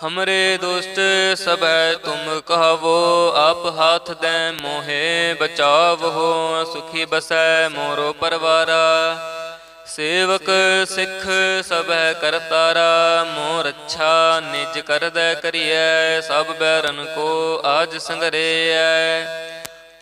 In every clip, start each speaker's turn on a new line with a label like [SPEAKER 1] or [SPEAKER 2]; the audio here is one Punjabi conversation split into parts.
[SPEAKER 1] ਹਮਰੇ ਦੁਸ਼ਟ ਸਭੈ ਤੁਮ ਕਹਵੋ ਆਪ ਹਾਥ ਦੇ ਮੋਹਿ ਬਚਾਵੋ ਸੁਖੀ ਬਸੈ ਮੋਰੋ ਪਰਵਾਰਾ ਸੇਵਕ ਸਿੱਖ ਸਭੈ ਕਰਤਾਰਾ ਮੋਰ ਅੱਛਾ ਨਿਜ ਕਰਦੈ ਕਰੀਐ ਸਭ ਬੈਰਨ ਕੋ ਆਜ ਸੰਗਰੇਐ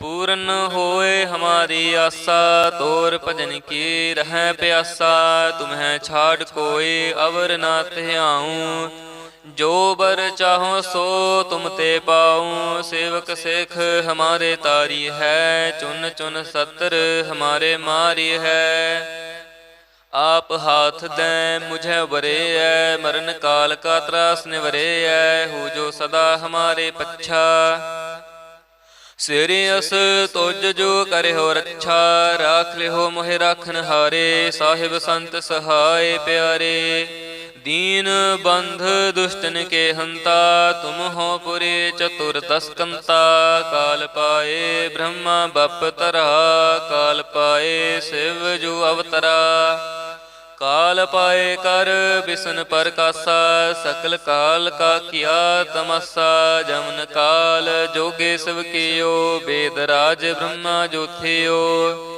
[SPEAKER 1] ਪੂਰਨ ਹੋਏ ਹਮਾਰੀ ਆਸਾ ਤੋਰ ਭਜਨ ਕੀ ਰਹਿ ਪਿਆਸਾ ਤੁਮਹਿ ਛਾੜ ਕੋਈ ਅਵਰ ਨਾ ਧਿਆਉ ਜੋ ਬਰ ਚਾਹੋ ਸੋ ਤੁਮ ਤੇ ਪਾਉ, ਸੇਵਕ ਸਿੱਖ ਹਮਾਰੇ ਤਾਰੀ ਹੈ, ਚੁਨ ਚੁਨ ਸਤਰ ਹਮਾਰੇ ਮਾਰੀ ਹੈ। ਆਪ ਹਾਥ ਦੇ ਮੁਝੇ ਵਰੇ ਐ, ਮਰਨ ਕਾਲ ਕਾ ਤਰਾਸ ਨਿਵਰੇ ਐ, ਹੋ ਜੋ ਸਦਾ ਹਮਾਰੇ ਪੱਛਾ। ਸਿਰੇ ਅਸ ਤੁਜ ਜੋ ਕਰਿਓ ਰੱਛਾ, ਰਾਖ ਲਿਓ ਮੋਹਿ ਰਾਖਨ ਹਾਰੇ ਸਾਹਿਬ ਸੰਤ ਸਹਾਏ ਪਿਆਰੇ। ਦੀਨ ਬੰਧ ਦੁਸ਼ਟਨ ਕੇ ਹੰਤਾ ਤੁਮ ਹੋ ਪੁਰੇ ਚਤੁਰ ਦਸਕੰਤਾ ਕਾਲ ਪਾਏ ਬ੍ਰਹਮਾ ਬਪ ਤਰਾ ਕਾਲ ਪਾਏ ਸਿਵ ਜੋ ਅਵਤਰਾ ਕਾਲ ਪਾਏ ਕਰ ਬਿਸਨ ਪਰਕਾਸਾ ਸਕਲ ਕਾਲ ਕਾ ਕੀਆ ਤਮਸਾ ਜਮਨ ਕਾਲ ਜੋਗੇ ਸਭ ਕੀਓ ਬੇਦ ਰਾਜ ਬ੍ਰਹਮਾ ਜੋਥਿਓ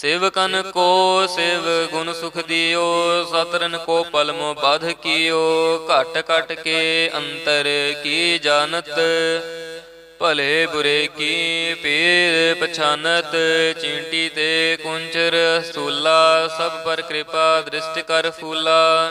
[SPEAKER 1] ਸੇਵਕਨ ਕੋ ਸੇਵ ਗੁਣ ਸੁਖ ਦਿਓ ਸਤਰਨ ਕੋ ਪਲਮੋ ਬਾਧ ਕੀਓ। ਘਟ ਘਟ ਕੇ ਅੰਤਰ ਕੀ ਜਾਣਤ? ਭਲੇ ਬੁਰੇ ਕੀ ਪੀਰ ਪਛਾਨਤ? ਚੀਂਟੀ ਤੇ ਕੁੰਚਰ ਸੂਲਾ ਸਭ ਪਰ ਕਿਰਪਾ ਦ੍ਰਿਸ਼ਟ ਕਰ ਫੂਲਾ।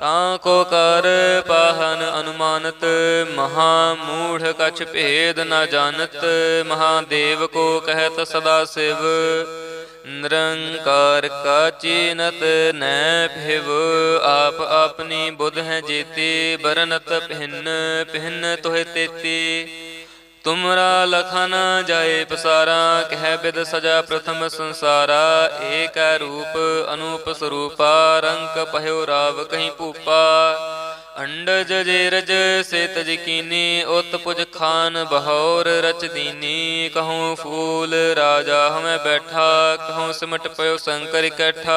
[SPEAKER 1] ਤਾਂ ਕੋ ਕਰ ਪਾਹਨ ਅਨੁਮਾਨਤ ਮਹਾ ਮੂੜ ਕਛ ਭੇਦ ਨਾ ਜਾਣਤ, ਮਹਾਦੇਵ ਕੋ ਕਹਿਤ ਸਦਾ ਸਿਵ। ਨਿਰੰਕਾਰ ਕਾ ਚੀਨਤ ਨੈ ਭਿਵ, ਆਪ ਆਪਣੀ ਬੁਧ ਹੈ ਜੀਤੀ, ਬਰਨਤ ਭਿੰਨ ਭਿੰਨ ਤੋਹਿ ਤੇਤੀ। ਤੁਮਰਾ ਲਖਨ ਜਾਏ ਪਸਾਰਾ, ਕਹਿ ਬਿਦ ਸਜਾ ਪ੍ਰਥਮ ਸੰਸਾਰਾ, ਏਕ ਰੂਪ ਅਨੂਪ ਸਰੂਪਾ ਰੰਗ ਪਹਿਓ ਰਾਵ ਕਹੀਂ ਭੂਪਾ। ਅੰਡਜ ਜੇਰਜ ਸੇਤ ਜਕੀਨੀ, ਉਤ ਪੁਜ ਖਾਨ ਬਹੌਰ ਰਚ ਦੀਨੀ। ਕਹੂੰ ਫੂਲ ਰਾਜਾ ਹਮੈ ਬੈਠਾ, ਕਹੂੰ ਸਿਮਟ ਪਇਓ ਸ਼ੰਕਰ ਇਕੱਠਾ।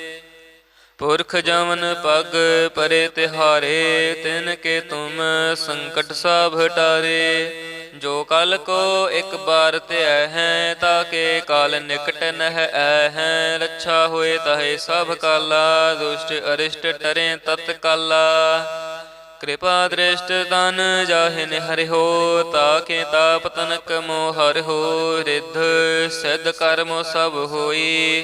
[SPEAKER 1] ਪੁਰਖ ਜਮਨ ਪਗ ਪਰੇ ਤਿਹਾਰੇ, ਤਿਨ ਕੇ ਤੁਮ ਸੰਕਟ ਸਭ ਹਟਾਰੇ। ਜੋ ਕਲ ਕੋ ਇੱਕ ਬਾਰ ਧਿਆ ਹੈ, ਤਾਂ ਕੇ ਕਾਲ ਨਿਕਟ ਨਹਿ ਐ ਹੈ। ਰੱਛਾ ਹੋਏ ਤਹੇ ਸਭ ਕਾਲਾ, ਦੁਸ਼ਟ ਅਰਿਸ਼ਟ ਟਰੇ ਤਤ ਕਾਲਾ। ਕਿਰਪਾ ਦ੍ਰਿਸ਼ਟ ਤਨ ਜਾਹਿ ਹਰਿਓ ਤਾਕੇ ਤਾਪ ਤਨਕ ਮੋਹਰ ਹੋ। ਰਿੱਧ ਸਿਧ ਕਰਮ ਸਭ ਹੋਈ।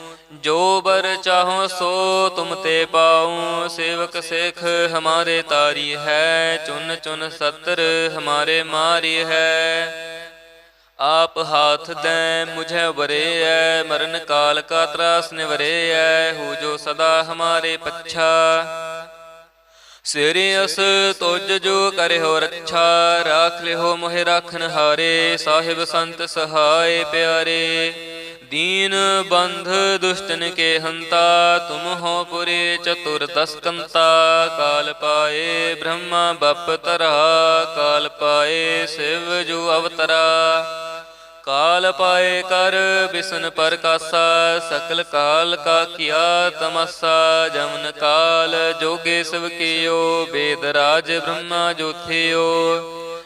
[SPEAKER 1] ਜੋ ਬਰ ਚਾਹੋ ਸੋ ਤੁਮ ਤੇ ਪਾਉ, ਸੇਵਕ ਸਿੱਖ ਹਮਾਰੇ ਤਾਰੀ ਹੈ, ਚੁਨ ਚੁਨ ਸਤਰ ਹਮਾਰੇ ਮਾਰੀ ਹੈ। ਆਪ ਹਾਥ ਦੈ ਮੁਝੇ ਵਰੇ ਐ, ਮਰਨ ਕਾਲ ਕਾ ਤਰਾਸ ਨਿਵਰੇ ਐ, ਹੋ ਜੋ ਸਦਾ ਹਮਾਰੇ ਪੱਛਾ। ਸਿਰਿ ਅਸ ਤੁਜ ਜੋ ਕਰਿਓ ਰੱਛਾ, ਰਾਖ ਲਿਓ ਮੋਹਿ ਰਾਖਨ ਹਾਰੇ, ਸਾਹਿਬ ਸੰਤ ਸਹਾਏ ਪਿਆਰੇ। ਦੀਨ ਬੰਧ ਦੁਸ਼ਟਨ ਕੇ ਹੰਤਾ ਤੁਮ ਹੋ ਪੁਰੇ ਚਤੁਰ ਦਸਕੰਤਾ ਕਾਲ ਪਾਏ ਬ੍ਰਹਮਾ ਬਪ ਤਰਾ ਕਾਲ ਪਾਏ ਸਿਵ ਜੋ ਅਵਤਰਾ ਕਾਲ ਪਾਏ ਕਰ ਬਿਸਨ ਪ੍ਰਕਾਸਾ ਸਕਲ ਕਾਲ ਕਾ ਕੀਆ ਤਮਸਾ ਜਮਨ ਕਾਲ ਜੋਗੇ ਸਭ ਕੀਓ ਬੇਦ ਰਾਜ ਬ੍ਰਹਮਾ ਜੋਥਿਓ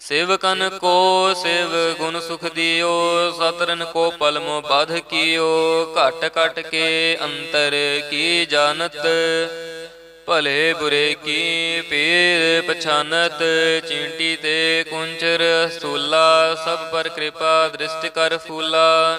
[SPEAKER 1] ਸੇਵਕਨ ਕੋ ਸੇਵ ਗੁਣ ਸੁਖ ਦਿਓ, ਸਤਰਨ ਕੋ ਪਲਮੋ ਬਾਧ ਕੀਓ। ਘਟ ਘਟ ਕੇ ਅੰਤਰ ਕੀ ਜਾਣਤ? ਭਲੇ ਬੁਰੇ ਕੀ ਪੀਰ ਪਛਾਨਤ? ਚੀਂਟੀ ਤੇ ਕੁੰਚਰ ਸੂਲਾ ਸਭ ਪਰ ਕਿਰਪਾ ਦ੍ਰਿਸ਼ਟ ਕਰ ਫੂਲਾ।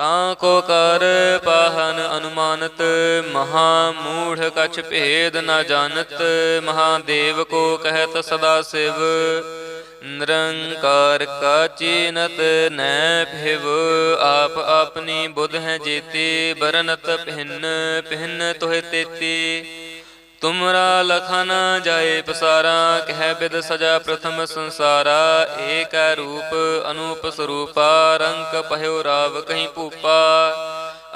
[SPEAKER 1] ਤਾਂ ਕੋ ਕਰ ਪਾਹਨ ਅਨੁਮਾਨਤ ਮਹਾ ਮੂੜ ਕਛ ਭੇਦ ਨਾ ਜਾਣਤ, ਮਹਾਦੇਵ ਕੋ ਕਹਿਤ ਸਦਾ ਸਿਵ। ਨਿਰੰਕਾਰ ਕਾ ਚੀਨਤ ਨੈ ਭਿਵ, ਆਪ ਆਪਣੀ ਬੁਧ ਹੈ ਜੀਤੀ, ਬਰਨਤ ਭਿੰਨ ਭਿੰਨ ਤੋਹਿ ਤੇਤੀ। ਤੁਮਰਾ ਲਖਨ ਜਾਏ ਪਸਾਰਾ, ਕਹਿ ਬਿਦ ਸਜਾ ਪ੍ਰਥਮ ਸੰਸਾਰਾ, ਏਕ ਰੂਪ ਅਨੂਪ ਸਰੂਪਾ ਰੰਗ ਪਹਿਓ ਰਾਵ ਕਹੀਂ ਭੂਪਾ।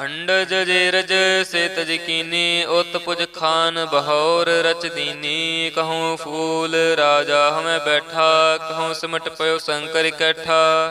[SPEAKER 1] ਅੰਡਜ ਜੇ ਰਜ ਸੇ ਤਜ ਕੀਨੀ ਉਤ ਪੁਜ ਖਾਨ ਬਹੌਰ ਰਚ ਦੀਨੀ। ਕਹੂੰ ਫੂਲ ਰਾਜਾ ਹਮੈ ਬੈਠਾ, ਕਹੂੰ ਸਿਮਟ ਪਇਓ ਸੰਕਰ ਇਕੱਠਾ।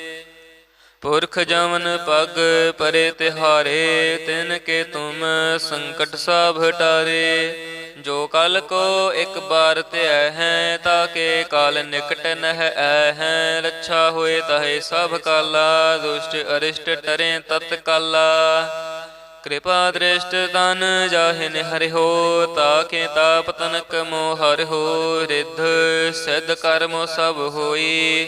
[SPEAKER 1] ਪੁਰਖ ਜਮਨ ਪਗ ਪਰੇ ਤਿਹਾਰੇ, ਤਿਨ ਕੇ ਤੁਮ ਸੰਕਟ ਸਭ ਹਟਾਰੇ ਜੋ ਕਲ ਕੋ ਇੱਕ ਬਾਰ ਧਿਐ ਹੈ ਤਾਕੇ ਕਾਲ ਨਿਕਟ ਨਹਿ ਐ ਹੈ। ਰੱਛਾ ਹੋਏ ਤਹੇ ਸਭ ਕਾਲਾ, ਦੁਸ਼ਟ ਅਰਿਸ਼ਟ ਟਰੇ ਤਤ ਕਾਲਾ। ਕਿਰਪਾ ਦ੍ਰਿਸ਼ਟ ਤਨ ਜਾਹਿ ਨਿਹਰਿਓ ਤਾਕੇ ਤਾਪ ਤਨਕ ਮੋਹਰ ਹੋ। ਰਿੱਧ ਸਿੱਧ ਕਰਮ ਸਭ ਹੋਈ।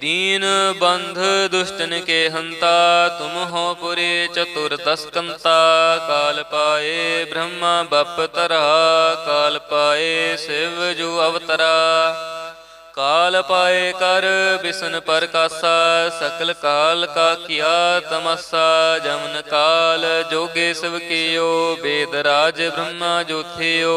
[SPEAKER 1] ਦੀਨ ਬੰਧ ਦੁਸ਼ਟਨ ਕੇ ਹੰਤਾ ਤੁਮ ਹੋ ਪੁਰੇ ਚਤੁਰ ਦਸਕੰਤਾ ਕਾਲ ਪਾਏ ਬ੍ਰਹਮਾ ਬਪ ਤਰਾ ਕਾਲ ਪਾਏ ਸਿਵ ਜੋ ਅਵਤਰਾ ਕਾਲ ਪਾਏ ਕਰ ਬਿਸਨ ਪਰਕਾਸਾ ਸਕਲ ਕਾਲ ਕਾ ਕੀਆ ਤਮਸਾ ਜਮਨ ਕਾਲ ਜੋਗੇ ਸਭ ਕੀਓ ਬੇਦ ਰਾਜ ਬ੍ਰਹਮਾ ਜੋਥਿਓ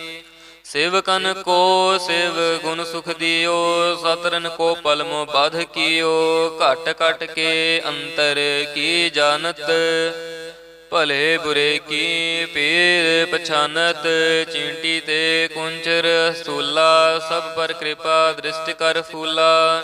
[SPEAKER 1] ਸੇਵਕਨ ਕੋ ਸੇਵ ਗੁਣ ਸੁਖ ਦਿਓ ਸਤਰਨ ਕੋ ਪਲਮੋ ਬਾਧ ਕੀਓ, ਘਟ ਘਟ ਕੇ ਅੰਤਰ ਕੀ ਜਾਣਤ? ਭਲੇ ਬੁਰੇ ਕੀ ਪੀਰ ਪਛਾਨਤ? ਚੀਂਟੀ ਤੇ ਕੁੰਚਰ ਸੂਲਾ ਸਭ ਪਰ ਕਿਰਪਾ ਦ੍ਰਿਸ਼ਟ ਕਰ ਫੂਲਾ।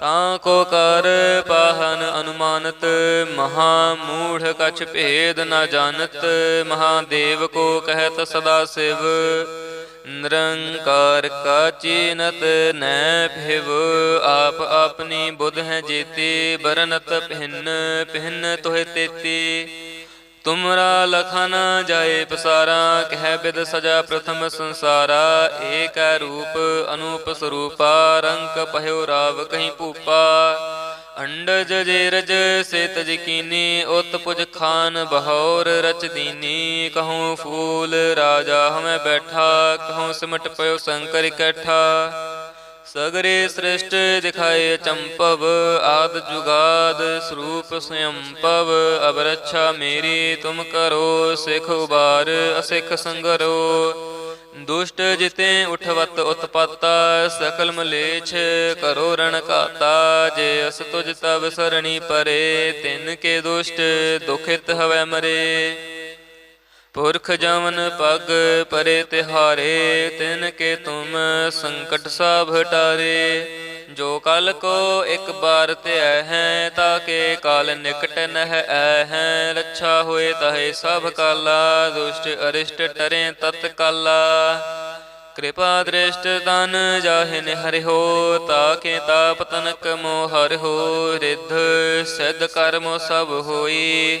[SPEAKER 1] ਤਾਂ ਕੋ ਕਰ ਪਾਹਨ ਅਨੁਮਾਨਤ ਮਹਾ ਮੂੜ ਕਛ ਭੇਦ ਨਾ ਜਾਣਤ, ਮਹਾਦੇਵ ਕੋ ਕਹਿਤ ਸਦਾ ਸਿਵ। ਨਿਰੰਕਾਰ ਕਾ ਚੀਨਤ ਨੈ ਭਿਵ, ਆਪ ਆਪਣੀ ਬੁਧ ਹੈ ਜੀਤੀ, ਬਰਨਤ ਭਿੰਨ ਭਿੰਨ ਤੋਹਿ ਤੇਤੀ। ਤੁਮਰਾ ਲਖਨ ਜਾਏ ਪਸਾਰਾ, ਕਹਿ ਬਿਦ ਸਜਾ ਪ੍ਰਥਮ ਸੰਸਾਰਾ, ਏਕੈ ਰੂਪ ਅਨੂਪ ਸਰੂਪਾ, ਰੰਕ ਪਹਿਓ ਰਾਵ ਕਹੀਂ ਭੂਪਾ। ਅੰਡਜ ਜੇਰਜ ਸੇ ਤਜ ਕੀਨੀ, ਉਤ ਪੁਜ ਖਾਨ ਬਹੌਰ ਰਚ ਦੀਨੀ। ਕਹੂੰ ਫੂਲ ਰਾਜਾ ਹਮੈ ਬੈਠਾ, ਕਹੂੰ ਸਿਮਟ ਪਇਓ ਸੰਕਰ ਇਕੱਠਾ। ਸਗਰੇ ਸ੍ਰਿਸ਼ਟ ਦਿਖਾਏ ਚੰਪਵ, ਆਦ ਜੁਗਾਦ ਸਰੂਪ ਸਯੰਪਵ ਅਬ ਰੱਛਾ ਮੇਰੀ ਤੁਮ ਕਰੋ, ਸਿਖ ਉਬਾਰ, ਅਸਿਖ ਸੰਗਰੋ। ਦੁਸ਼ਟ ਜਿਤੇ ਉਠਵਤ ਉਤਪਾਤਾ ਸਕਲ ਮਲੇਛ ਕਰੋ ਰਣ ਕਾਤਾ ਜੇ ਅਸ ਤੁਜ ਤਬ ਸਰਣੀ ਪਰੇ, ਤਿਨ ਕੇ ਦੁਸ਼ਟ ਦੁਖਿਤ ਹਵੈ ਮਰੇ। ਪੁਰਖ ਜਮਨ ਪਗ ਪਰੇ ਤਿਹਾਰੇ, ਤਿਨ ਕੇ ਤੁਮ ਸੰਕਟ ਸਭ ਹਟਾਰੇ ਜੋ ਕਲ ਕੋ ਇੱਕ ਬਾਰ ਧਿਆ ਹੈ ਤਾਕੇ ਕਾਲ ਨਿਕਟ ਨਹਿ ਐ ਹੈ। ਰੱਛਾ ਹੋਏ ਤਹੇ ਸਭ ਕਾਲਾ, ਦੁਸ਼ਟ ਅਰਿਸ਼ਟ ਟਰੇ ਤਤ ਕਾਲਾ। ਕਿਰਪਾ ਦ੍ਰਿਸ਼ਟ ਤਨ ਜਾਹਿ ਨਿਹਰਿਓ ਤਾਕੇ ਤਾਪ ਤਨਕ ਮੋਹਰ ਹੋ। ਰਿੱਧ ਸਿੱਧ ਕਰਮ ਸਭ ਹੋਈ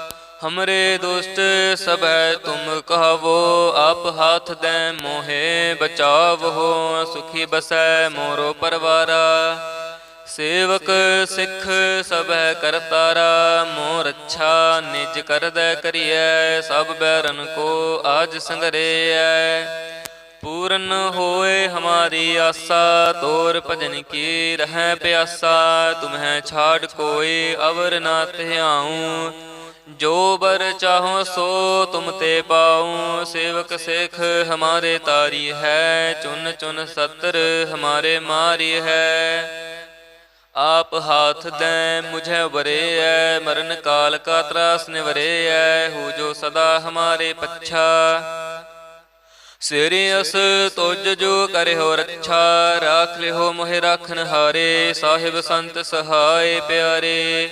[SPEAKER 1] ਹਮਰੇ ਦੁਸ਼ਟ ਸਭੈ ਤੁਮ ਕਹਵੋ ਆਪ ਹਾਥ ਦੇ ਮੋਹਿ ਬਚਾਵੋ ਸੁਖੀ ਬਸੈ ਮੋਰੋ ਪਰਵਾਰਾ ਸੇਵਕ ਸਿੱਖ ਸਭੈ ਕਰਤਾਰਾ ਮੋਰ ਅੱਛਾ ਨਿਜ ਕਰਦੈ ਕਰੀਐ ਸਭ ਬੈਰਨ ਕੋ ਆਜ ਸੰਗਰੇਐ ਪੂਰਨ ਹੋਏ ਹਮਾਰੀ ਆਸਾ ਤੋਰ ਭਜਨ ਕੀ ਰਹਿ ਪਿਆਸਾ ਤੁਮਹਿ ਛਾੜ ਕੋਈ ਅਵਰ ਨਾ ਧਿਆਉ ਜੋ ਬਰ ਚਾਹੋ ਸੋ ਤੁਮ ਤੇ ਪਾਉ, ਸੇਵਕ ਸਿੱਖ ਹਮਾਰੇ ਤਾਰੀ ਹੈ, ਚੁਨ ਚੁਨ ਸਤਰ ਹਮਾਰੇ ਮਾਰੀ ਹੈ। ਆਪ ਹਾਥ ਦੈ ਮੁਝੇ ਵਰੇ ਐ, ਮਰਨ ਕਾਲ ਕਾ ਤਰਾਸ ਨਿਵਰੇ ਐ, ਹੋ ਜੋ ਸਦਾ ਹਮਾਰੇ ਪੱਛਾ। ਸਿਰਿ ਅਸ ਤੁਜ ਜੋ ਕਰਿਓ ਰੱਛਾ, ਰਾਖ ਲਿਓ ਮੋਹਿ ਰਾਖਨ ਹਾਰੇ ਸਾਹਿਬ ਸੰਤ ਸਹਾਏ ਪਿਆਰੇ।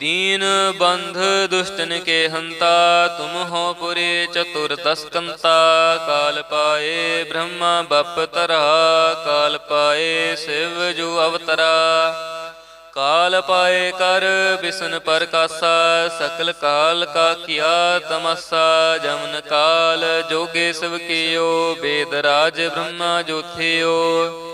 [SPEAKER 1] ਦੀਨ ਬੰਧ ਦੁਸ਼ਟਨ ਕੇ ਹੰਤਾ ਤੁਮ ਹੋ ਪੁਰੇ ਚਤੁਰ ਦਸਕੰਤਾ ਕਾਲ ਪਾਏ ਬ੍ਰਹਮਾ ਬਪ ਤਰਾ ਕਾਲ ਪਾਏ ਸਿਵ ਜੋ ਅਵਤਰਾ ਕਾਲ ਪਾਏ ਕਰ ਬਿਸਨ ਪ੍ਰਕਾਸਾ ਸਕਲ ਕਾਲ ਕਾ ਕੀਆ ਤਮਸਾ ਜਮਨ ਕਾਲ ਜੋਗੇ ਸਭ ਕੀਓ ਬੇਦ ਰਾਜ ਬ੍ਰਹਮਾ ਜੋਥਿਓ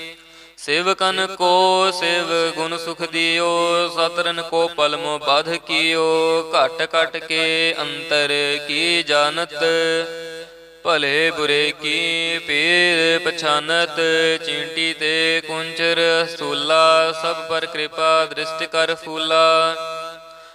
[SPEAKER 1] ਸੇਵਕਨ ਕੋ ਸੇਵ ਗੁਣ ਸੁਖ ਦਿਓ ਸਤਰਨ ਕੋ ਪਲਮੋ ਬਾਧ ਕੀਓ। ਘਟ ਘਟ ਕੇ ਅੰਤਰ ਕੀ ਜਾਣਤ? ਭਲੇ ਬੁਰੇ ਕੀ ਪੀਰ ਪਛਾਨਤ? ਚੀਂਟੀ ਤੇ ਕੁੰਚਰ ਸੂਲਾ ਸਭ ਪਰ ਕਿਰਪਾ ਦ੍ਰਿਸ਼ਟ ਕਰ ਫੂਲਾ।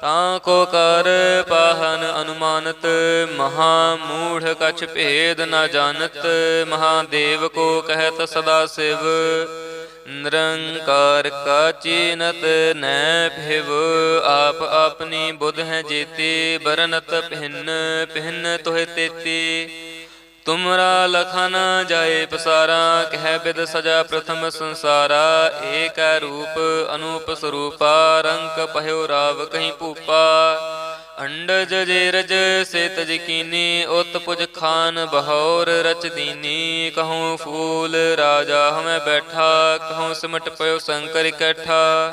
[SPEAKER 1] ਤਾਂ ਕੋ ਕਰ ਪਾਹਨ ਅਨੁਮਾਨਤ ਮਹਾ ਮੂਢ ਕਛ ਭੇਦ ਨਾ ਜਾਣਤ, ਮਹਾਦੇਵ ਕੋ ਕਹਿਤ ਸਦਾ ਸਿਵ। ਨਿਰੰਕਾਰ ਕਾ ਚੀਨਤ ਨੈ ਭਿਵ, ਆਪ ਆਪਣੀ ਬੁਧ ਹੈ ਜੀਤੀ, ਬਰਨਤ ਭਿੰਨ ਭਿੰਨ ਤੋਹਿ ਤੇਤੀ। ਤੁਮਰਾ ਲਖਨ ਜਾਏ ਪਸਾਰਾ, ਕਹਿ ਬਿਦ ਸਜਾ ਪ੍ਰਥਮ ਸੰਸਾਰਾ, ਏਕੈ ਰੂਪ ਅਨੂਪ ਸਰੂਪਾ, ਰੰਗ ਪਹਿਓ ਰਾਵ ਕਹੀਂ ਭੂਪਾ। ਅੰਡਜ ਜੇਰਜ ਸੇਤ ਜਕੀਨੀ, ਉਤ ਪੁਜ ਖਾਨ ਬਹੌਰ ਰਚ ਦੀਨੀ। ਕਹੂੰ ਫੂਲ ਰਾਜਾ ਹਮੈ ਬੈਠਾ, ਕਹੂੰ ਸਿਮਟ ਪਇਓ ਸ਼ੰਕਰ ਇਕੱਠਾ।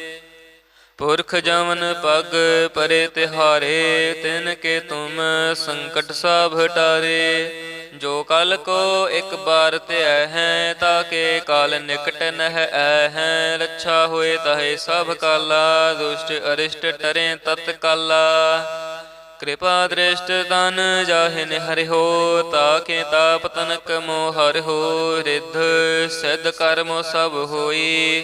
[SPEAKER 1] ਪੁਰਖ ਜਮਨ ਪਗ ਪਰੇ ਤਿਹਾਰੇ, ਤਿਨ ਕੇ ਤੁਮ ਸੰਕਟ ਸਭ ਹਟਾਰੇ। ਜੋ ਕਲ ਕੋ ਇੱਕ ਬਾਰ ਧਿਆ ਹੈ ਤਾਕੇ ਕਾਲ ਨਿਕਟ ਨਹਿ ਐ ਹੈ। ਰੱਛਾ ਹੋਏ ਤਹੇ ਸਭ ਕਾਲਾ, ਦੁਸ਼ਟ ਅਰਿਸ਼ਟ ਟਰੇ ਤਤ ਕਾਲਾ। ਕਿਰਪਾ ਦ੍ਰਿਸ਼ਟ ਤਨ ਜਾਹਿਨ ਹਰਿਓ ਤਾਕੇ ਤਾਪ ਤਨਕ ਮੋਹ ਹਰਿਓ ਰਿੱਧ ਸਿੱਧ ਕਰਮ ਸਭ ਹੋਈ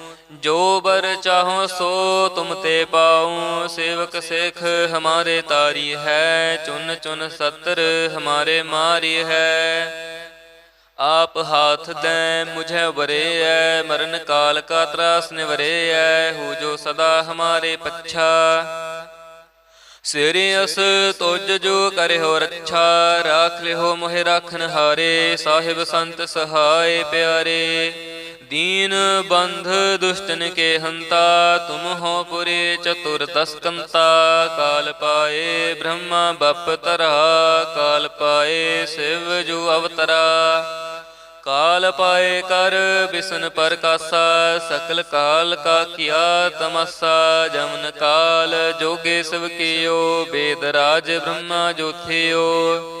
[SPEAKER 1] ਜੋ ਬਰ ਚਾਹੋ ਸੋ ਤੁਮ ਤੇ ਪਾਉ, ਸੇਵਕ ਸਿੱਖ ਹਮਾਰੇ ਤਾਰੀ ਹੈ, ਚੁਨ ਚੁਨ ਸਤਰ ਹਮਾਰੇ ਮਾਰੀ ਹੈ। ਆਪ ਹਾਥ ਦੇ ਮੁਝੇ ਵਰੇ ਐ, ਮਰਨ ਕਾਲ ਕਾ ਤਰਾਸ ਨਿਵਰੇ ਐ, ਹੋ ਜੋ ਸਦਾ ਹਮਾਰੇ ਪੱਛਾ। ਸਿਰਿ ਅਸ ਤੁਜ ਜੋ ਕਰਿਓ ਰੱਛਾ, ਰਾਖ ਲਿਓ ਮੋਹਿ ਰਾਖਨ ਹਾਰੇ, ਸਾਹਿਬ ਸੰਤ ਸਹਾਏ ਪਿਆਰੇ। ਦੀਨ ਬੰਧ ਦੁਸ਼ਟਨ ਕੇ ਹੰਤਾ ਤੁਮ ਹੋ ਪੁਰੇ ਚਤੁਰ ਦਸਕੰਤਾ ਕਾਲ ਪਾਏ ਬ੍ਰਹਮਾ ਬਪ ਤਰਾ ਕਾਲ ਪਾਏ ਸਿਵ ਜੋ ਅਵਤਰਾ ਕਾਲ ਪਾਏ ਕਰ ਬਿਸਨ ਪ੍ਰਕਾਸਾ ਸਕਲ ਕਾਲ ਕਾ ਕੀਆ ਤਮਸਾ ਜਮਨ ਕਾਲ ਜੋਗੇ ਸਭ ਕੀਓ ਬੇਦ ਰਾਜ ਬ੍ਰਹਮਾ ਜੋਥਿਓ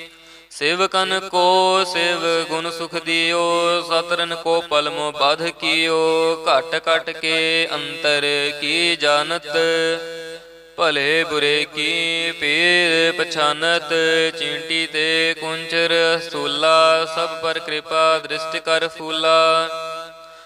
[SPEAKER 1] ਸੇਵਕਨ ਕੋ ਸੇਵ ਗੁਣ ਸੁਖ ਦਿਓ ਸਤਰਨ ਕੋ ਪਲਮ ਬਾਧ ਕੀਓ। ਘਟ ਘਟ ਕੇ ਅੰਤਰ ਕੀ ਜਾਣਤ? ਭਲੇ ਬੁਰੇ ਕੀ ਪੀਰ ਪਛਾਨਤ? ਚੀਂਟੀ ਤੇ ਕੁੰਚਰ ਸੂਲਾ ਸਭ ਪਰ ਕਿਰਪਾ ਦ੍ਰਿਸ਼ਟ ਕਰ ਫੂਲਾ।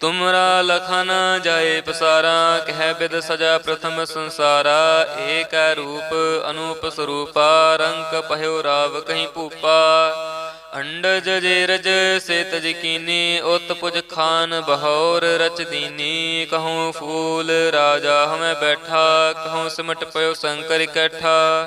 [SPEAKER 1] ਤੁਮਰਾ ਲਖਨ ਜਾਏ ਪਸਾਰਾ, ਕਹਿ ਬਿਦ ਸਜਾ ਪ੍ਰਥਮ ਸੰਸਾਰਾ, ਏਕ ਰੂਪ ਅਨੂਪ ਸਰੂਪਾ ਰੰਗ ਪਹਿਓ ਰਾਵ ਕਹੀਂ ਭੂਪਾ। ਅੰਡਜ ਜੇਰਜ ਸੇਤ ਜਕੀਨੀ, ਉਤ ਪੁਜ ਖਾਨ ਬਹੌਰ ਰਚ ਦੀਨੀ। ਕਹੂੰ ਫੂਲ ਰਾਜਾ ਹਮੈ ਬੈਠਾ, ਕਹੂੰ ਸਿਮਟ ਪਇਓ ਸੰਕਰ ਇਕੱਠਾ।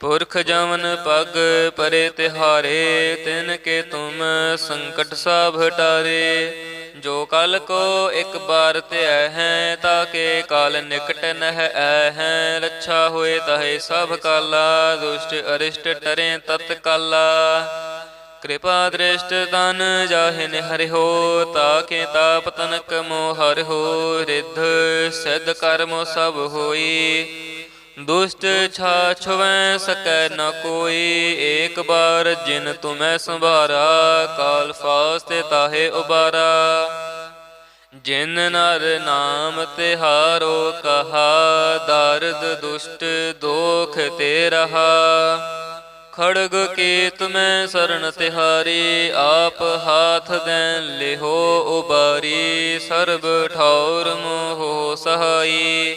[SPEAKER 1] ਪੁਰਖ ਜਮਨ ਪਗ ਪਰੇ ਤਿਹਾਰੇ, ਤਿਨ ਕੇ ਤੁਮ ਸੰਕਟ ਸਭ ਹਟਾਰੇ ਜੋ ਕਲ ਕੋ ਇੱਕ ਬਾਰ ਧਿਐ ਹੈ ਤਾਕੇ ਕਾਲ ਨਿਕਟ ਨਹਿ ਐ ਹੈ। ਰੱਛਾ ਹੋਏ ਤਹੇ ਸਭ ਕਾਲਾ, ਦੁਸ਼ਟ ਅਰਿਸ਼ਟ ਟਰੇ ਤਤ ਕਾਲਾ ਕਿਰਪਾ ਦ੍ਰਿਸ਼ਟ ਤਨ ਜਾਹਿ ਨਿਹਰਿਓ ਤਾਕੇ ਤਾਪ ਤਨਕ ਮੋਹਰ ਹੋ। ਰਿੱਧ ਸਿਧ ਕਰਮ ਸਭ ਹੋਈ। ਦੁਸ਼ਟ ਛਾ ਛੁਵੈ ਸਕੈ ਨ ਕੋਈ, ਏਕ ਬਾਰ ਜਿਨ ਤੁਮੈ ਸੰਭਾਰਾ, ਕਾਲ ਫਾਸਤੇ ਤਾਹੇ ਉਬਾਰਾ। ਜਿਨ ਨਰ ਨਾਮ ਤਿਹਾਰੋ ਕਹਾ, ਦਰਦ ਦੁਸ਼ਟ ਦੋਖ ਤੇ ਰਹਾ। ਖੜਗ ਕੀਤ ਮੈਂ ਸਰਨ ਤਿਹਾਰੀ, ਆਪ ਹਾਥ ਦੇਨ ਲਿਹੋ ਉਬਾਰੀ, ਸਰਬ ਠੌਰ ਮੋਹ ਸਹਾਈ।